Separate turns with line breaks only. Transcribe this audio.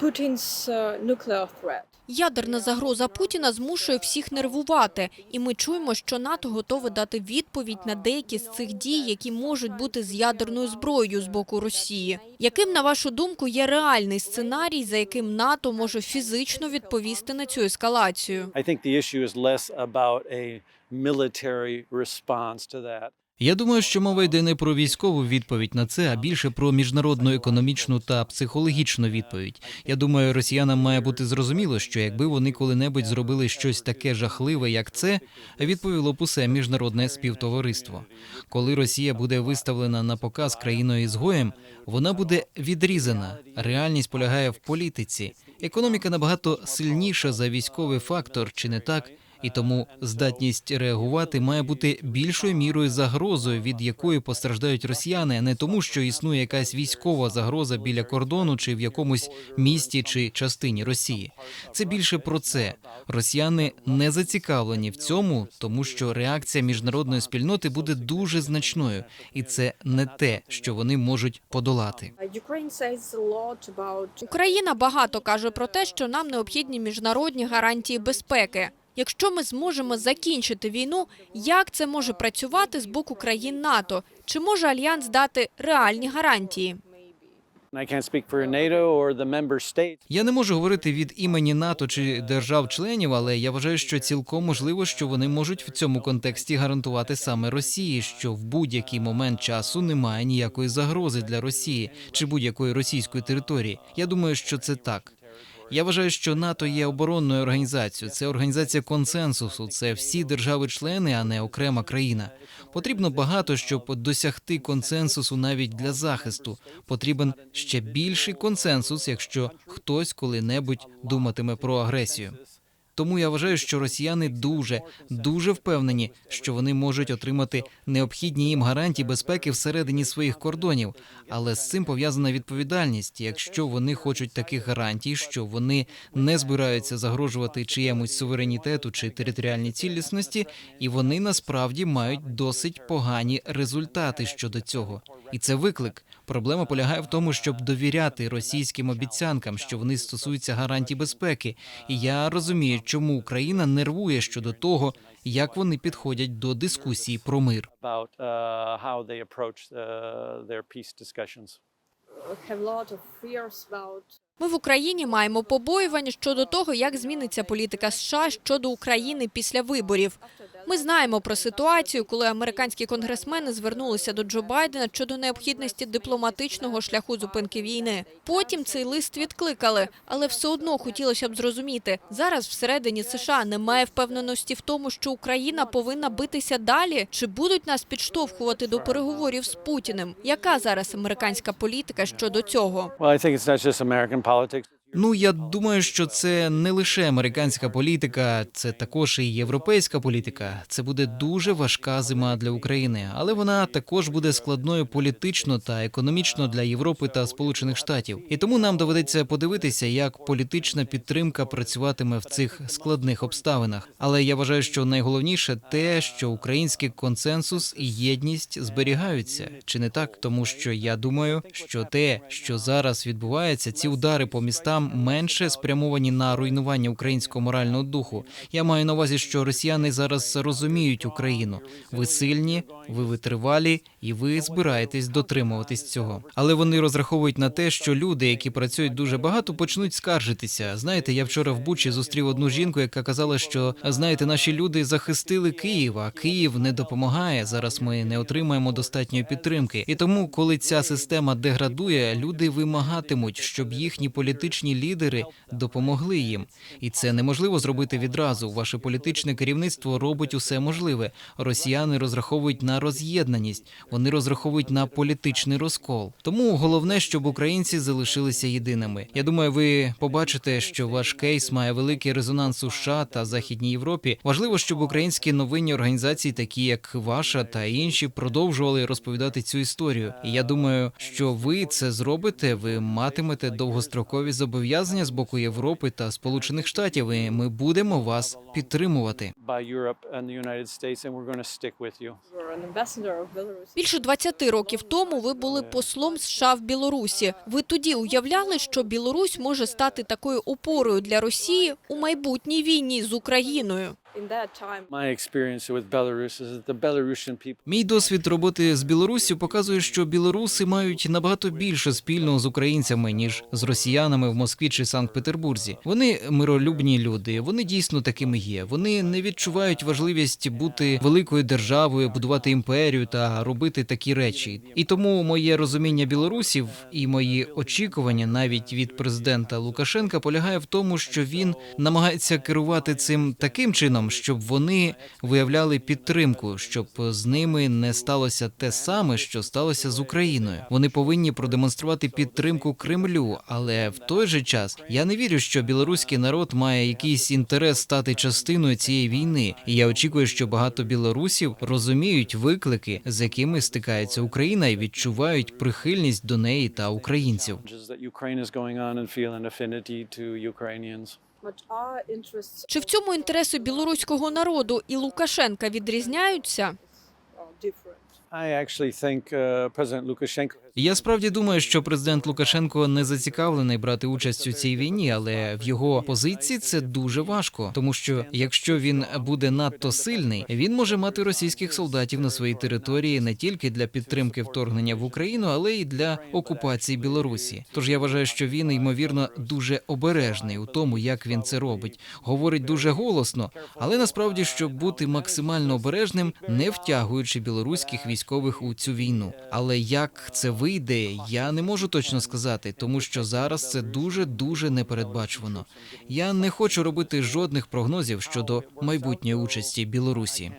Putin's uh, nuclear threat.
Ядерна загроза Путіна змушує всіх нервувати, і ми чуємо, що НАТО готове дати відповідь на деякі з цих дій, які можуть бути з ядерною зброєю з боку Росії. Яким, на вашу думку, є реальний сценарій, за яким НАТО може фізично відповісти на цю ескалацію?
I think the issue is less about a military response to that.
Я думаю, що мова йде не про військову відповідь на це, а більше про міжнародну економічну та психологічну відповідь. Я думаю, росіянам має бути зрозуміло, що якби вони коли-небудь зробили щось таке жахливе, як це, відповіло б усе міжнародне співтовариство. Коли Росія буде виставлена на показ країною ізгоєм, вона буде відрізана. Реальність полягає в політиці. Економіка набагато сильніша за військовий фактор, чи не так? І тому здатність реагувати має бути більшою мірою загрозою, від якої постраждають росіяни, а не тому, що існує якась військова загроза біля кордону чи в якомусь місті чи частині Росії. Це більше про це. Росіяни не зацікавлені в цьому, тому що реакція міжнародної спільноти буде дуже значною, і це не те, що вони можуть подолати.
Україна багато каже про те, що нам необхідні міжнародні гарантії безпеки. Якщо ми зможемо закінчити війну, як це може працювати з боку країн НАТО? Чи може альянс дати реальні гарантії?
Я не можу говорити від імені НАТО чи держав-членів, але я вважаю, що цілком можливо, що вони можуть в цьому контексті гарантувати саме Росії, що в будь-який момент часу немає ніякої загрози для Росії чи будь-якої російської території. Я думаю, що це так. Я вважаю, що НАТО є оборонною організацією. Це організація консенсусу. Це всі держави-члени, а не окрема країна. Потрібно багато, щоб досягти консенсусу навіть для захисту. Потрібен ще більший консенсус, якщо хтось коли-небудь думатиме про агресію. Тому я вважаю, що росіяни дуже дуже впевнені, що вони можуть отримати необхідні їм гарантії безпеки всередині своїх кордонів. Але з цим пов'язана відповідальність. Якщо вони хочуть таких гарантій, що вони не збираються загрожувати чиємусь суверенітету чи територіальній цілісності, і вони насправді мають досить погані результати щодо цього. І це виклик. Проблема полягає в тому, щоб довіряти російським обіцянкам, що вони стосуються гарантій безпеки. І я розумію, чому Україна нервує щодо того, як вони підходять до дискусії про мир.
uh, uh,
Ми в Україні маємо побоювання щодо того, як зміниться політика США щодо України після виборів. Ми знаємо про ситуацію, коли американські конгресмени звернулися до Джо Байдена щодо необхідності дипломатичного шляху зупинки війни. Потім цей лист відкликали, але все одно хотілося б зрозуміти зараз всередині США немає впевненості в тому, що Україна повинна битися далі, чи будуть нас підштовхувати до переговорів з Путіним. Яка зараз американська політика щодо цього?
Ну я думаю, що це не лише американська політика, це також і європейська політика. Це буде дуже важка зима для України, але вона також буде складною політично та економічно для Європи та Сполучених Штатів. І тому нам доведеться подивитися, як політична підтримка працюватиме в цих складних обставинах. Але я вважаю, що найголовніше те, що український консенсус і єдність зберігаються, чи не так? Тому що я думаю, що те, що зараз відбувається, ці удари по містам менше спрямовані на руйнування українського морального духу. Я маю на увазі, що росіяни зараз розуміють Україну. Ви сильні, ви витривалі, і ви збираєтесь дотримуватись цього. Але вони розраховують на те, що люди, які працюють дуже багато, почнуть скаржитися. Знаєте, я вчора в Бучі зустрів одну жінку, яка казала, що знаєте, наші люди захистили Київ, Київ не допомагає. Зараз ми не отримаємо достатньої підтримки. І тому, коли ця система деградує, люди вимагатимуть, щоб їхні політичні лідери допомогли їм. І це неможливо зробити відразу. Ваше політичне керівництво робить усе можливе. Росіяни розраховують на роз'єднаність, вони розраховують на політичний розкол. Тому головне, щоб українці залишилися єдиними. Я думаю, ви побачите, що ваш кейс має великий резонанс у США та Західній Європі. Важливо, щоб українські новинні організації, такі як ваша та інші, продовжували розповідати цю історію. І я думаю, що ви це зробите. Ви матимете довгострокові зобов'язання зобов'язання з боку Європи та Сполучених Штатів. і Ми будемо вас підтримувати.
Більше 20 років тому ви були послом США в Білорусі. Ви тоді уявляли, що Білорусь може стати такою опорою для Росії у майбутній війні з Україною.
In that time,
My experience with Belarus is that the Belarusian people
Мій досвід роботи з Білоруссю показує, що білоруси мають набагато більше спільного з українцями ніж з росіянами в Москві чи Санкт-Петербурзі. Вони миролюбні люди. Вони дійсно такими є. Вони не відчувають важливість бути великою державою, будувати імперію та робити такі речі. І тому моє розуміння білорусів і мої очікування навіть від президента Лукашенка полягає в тому, що він намагається керувати цим таким чином, щоб вони виявляли підтримку, щоб з ними не сталося те саме, що сталося з Україною. Вони повинні продемонструвати підтримку Кремлю, але в той же час я не вірю, що білоруський народ має якийсь інтерес стати частиною цієї війни. І я очікую, що багато білорусів розуміють виклики, з якими стикається Україна, і відчувають прихильність до неї та українців.
Ukraine is going on and.
Чи в цьому інтереси білоруського народу і Лукашенка відрізняються?
uh,
Я справді думаю, що президент Лукашенко не зацікавлений брати участь у цій війні, але в його позиції це дуже важко, тому що якщо він буде надто сильний, він може мати російських солдатів на своїй території не тільки для підтримки вторгнення в Україну, але й для окупації Білорусі. Тож я вважаю, що він ймовірно дуже обережний у тому, як він це робить. Говорить дуже голосно, але насправді, щоб бути максимально обережним, не втягуючи білоруських військових у цю війну. Але як це вийде, я не можу точно сказати, тому що зараз це дуже дуже непередбачувано. Я не хочу робити жодних прогнозів щодо майбутньої участі Білорусі.